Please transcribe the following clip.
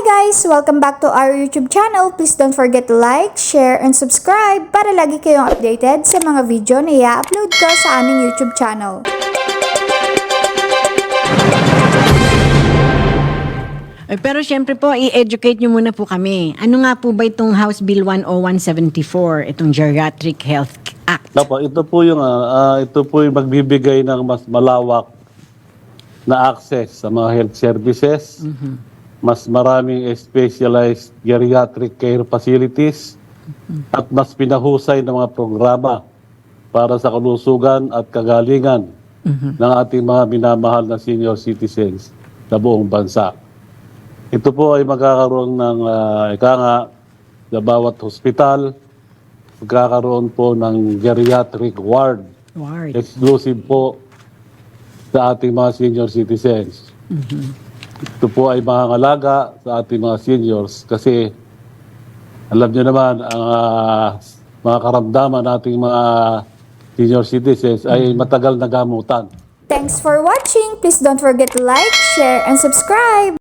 guys! Welcome back to our YouTube channel. Please don't forget to like, share, and subscribe para lagi kayong updated sa mga video na i-upload ko sa aming YouTube channel. Eh, Pero syempre po, i-educate nyo muna po kami. Ano nga po ba itong House Bill 10174, itong Geriatric Health Act? Opo, ito po yung ah, ito po yung magbibigay ng mas malawak na access sa mga health services. Mas maraming specialized geriatric care facilities at mas pinahusay na mga programa para sa kalusugan at kagalingan ng ating mga minamahal na senior citizens sa buong bansa. Ito po ay magkakaroon ng uh, ika nga sa bawat hospital, magkakaroon po ng geriatric ward Ward. exclusive po sa ating mga senior citizens. Ito po ay makangalaga sa ating mga seniors kasi alam niyo naman ang ah, mga karamdaman nating mga senior citizens ay matagal na gamutan. Thanks for watching! Please don't forget to like, share, and subscribe!